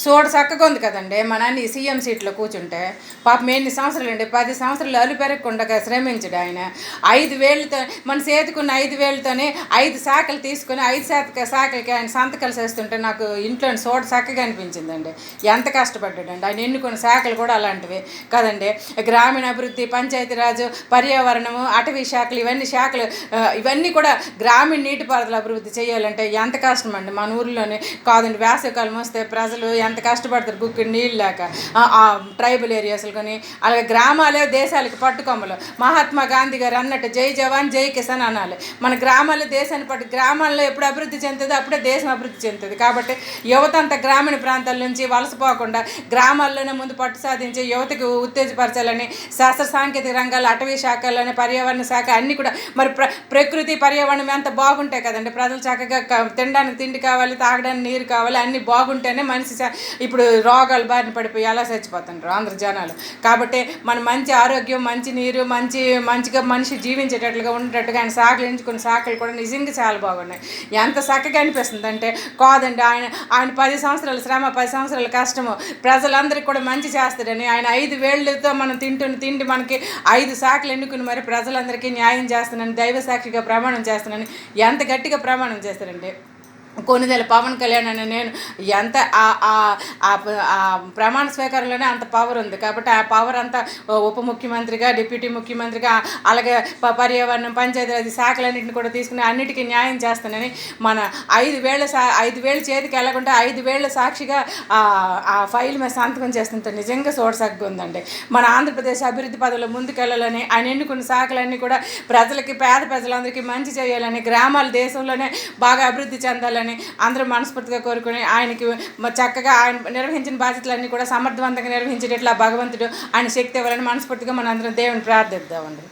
Soda చక్కగా ఉంది కదండి. మా నాన్న ఈ సీఎం సీట్లో కూర్చుంటే పాపం ఎన్ని సంవత్సరాలు అండి? పది సంవత్సరాలు అలు పెరగకుండా శ్రమించడు ఆయన. ఐదు వేలతో మన చేతుకున్న ఐదు వేలతోనే ఐదు శాఖలు తీసుకొని ఐదు శాత శాఖలకి ఆయన సంతకాలు చేస్తుంటే నాకు ఇంట్లో సోడ చక్కగా అనిపించిందండి. ఎంత కష్టపడ్డాడండి. ఆయన ఎన్నుకున్న శాఖలు కూడా అలాంటివి కదండి. గ్రామీణ అభివృద్ధి పంచాయతీరాజు పర్యావరణము అటవీ శాఖలు ఇవన్నీ శాఖలు ఇవన్నీ కూడా గ్రామీణ నీటిపారుదల అభివృద్ధి చేయాలంటే ఎంత కష్టం అండి మన ఊర్లోనే కాదండి. వేసవికాలం వస్తే ప్రజలు ఎంత కష్టపడతారు గుక్కి నీళ్ళు లేక ట్రైబల్ ఏరియాస్లు కానీ అలాగే గ్రామాలే దేశాలకి పట్టుకొమ్మలు. మహాత్మా గాంధీ గారు అన్నట్టు జై జవాన్ జై కిసాన్ అనాలి. మన గ్రామాలే దేశాన్ని పట్టు గ్రామాల్లో ఎప్పుడు అభివృద్ధి చెందుతుందో అప్పుడే దేశం అభివృద్ధి చెందుతుంది. కాబట్టి యువత అంతా గ్రామీణ ప్రాంతాల నుంచి వలసపోకుండా గ్రామాల్లోనే ముందు పట్టు సాధించి యువతకు ఉత్తేజపరచాలని శాస్త్ర సాంకేతిక రంగాలు అటవీ శాఖల్లోనే పర్యావరణ శాఖ అన్నీ కూడా మరి ప్ర ప్రకృతి పర్యావరణం ఎంత బాగుంటాయి కదండి. ప్రజలు చక్కగా తినడానికి తిండి కావాలి తాగడానికి నీరు కావాలి అన్నీ బాగుంటేనే మనిషి ఇప్పుడు రోగాలు బారిన పడిపోయి ఎలా చచ్చిపోతుంటారు ఆంధ్ర జనాలు. కాబట్టి మన మంచి ఆరోగ్యం మంచి నీరు మంచి మంచిగా మనిషి జీవించేటట్లుగా ఉండేటట్టుగా ఆయన శాఖలు ఎంచుకున్న శాఖలు కూడా నిజంగా చాలా బాగున్నాయి. ఎంత చక్కగా అనిపిస్తుంది అంటే కాదండి ఆయన ఆయన పది సంవత్సరాల శ్రమ పది సంవత్సరాల కష్టము. ప్రజలందరికీ కూడా మంచి చేస్తాడని ఆయన ఐదు వేళ్ళతో మనం తింటున్న తిండి మనకి ఐదు శాఖలు ఎన్నుకుని మరి ప్రజలందరికీ న్యాయం చేస్తానని దైవ సాక్షిగా ప్రమాణం చేస్తానని ఎంత గట్టిగా ప్రమాణం చేస్తారండి. కొన్నిదెల పవన్ కళ్యాణ్ అని నేను ఎంత ప్రమాణ స్వీకారంలోనే అంత పవర్ ఉంది. కాబట్టి ఆ పవర్ అంతా ఉప ముఖ్యమంత్రిగా డిప్యూటీ ముఖ్యమంత్రిగా అలాగే ప- పర్యావరణం పంచాయతీరాజ్ శాఖలన్నింటిని కూడా తీసుకుని అన్నిటికీ న్యాయం చేస్తానని మన ఐదు వేల సా ఐదు వేల చేతికి వెళ్ళకుండా ఐదు వేల సాక్షిగా ఆ- ఫైల్ మీద సంతకం చేస్తుంటే నిజంగా సోడసగ్గు ఉందండి మన ఆంధ్రప్రదేశ్ అభివృద్ధి పదవులు ముందుకెళ్ళాలని ఆయన ఎన్నుకున్న శాఖలన్నీ కూడా ప్రజలకి పేద ప్రజలందరికీ మంచి చేయాలని గ్రామాల దేశంలోనే బాగా అభివృద్ధి చెందాలని అందరూ మనస్ఫూర్తిగా కోరుకుని ఆయనకి చక్కగా ఆయన నిర్వహించిన బాధ్యతలన్నీ కూడా సమర్థవంతంగా నిర్వహించేటట్లు ఆ భగవంతుడు ఆయన శక్తి ఇవ్వాలని మనస్ఫూర్తిగా మనందరం దేవుని ప్రార్థిద్దామండి.